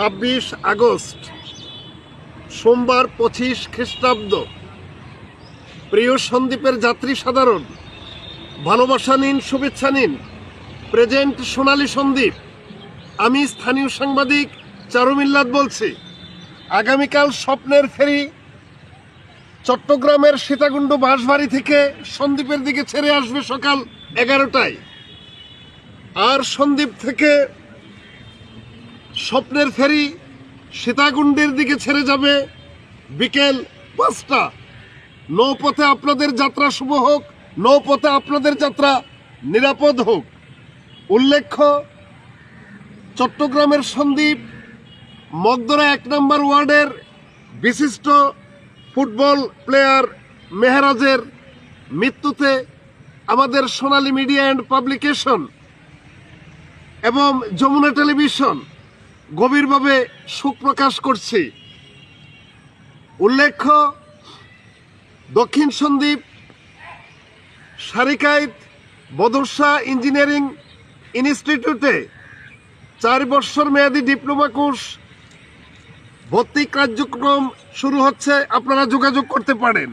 ছাব্বিশ আগস্ট, সোমবার পঁচিশ খ্রিস্টাব্দ। প্রিয় সন্দীপের যাত্রী সাধারণ, ভালোবাসা নিন, শুভেচ্ছা নিন। প্রেজেন্ট সোনালী সন্দীপ, আমি স্থানীয় সাংবাদিক চারুমিল্লাত বলছি। আগামীকাল স্বপ্নের ফেরি, চট্টগ্রামের সীতাকুণ্ড বাঁশবাড়ি থেকে সন্দ্বীপের দিকে ছেড়ে আসবে সকাল এগারোটায়। আর সন্দ্বীপ থেকে স্বপ্নের ফেরি সীতাকুণ্ডের দিকে ছেড়ে যাবে বিকেল পাঁচটা। নৌপথে আপনাদের যাত্রা শুভ হোক, নৌপথে আপনাদের যাত্রা নিরাপদ হোক। উল্লেখ্য, চট্টগ্রামের সন্দ্বীপ মগদরা এক নম্বর ওয়ার্ডের বিশিষ্ট ফুটবল প্লেয়ার মেহরাজের মৃত্যুতে আমাদের সোনালী মিডিয়া অ্যান্ড পাবলিকেশন এবং যমুনা টেলিভিশন গভীরভাবে শোক প্রকাশ করছি। উল্লেখ্য, দক্ষিণ সন্দ্বীপ সারিকাইত বদরসা ইঞ্জিনিয়ারিং ইনস্টিটিউটে চার বছর মেয়াদী ডিপ্লোমা কোর্স, ভর্তি কার্যক্রম শুরু হচ্ছে, আপনারা যোগাযোগ করতে পারেন।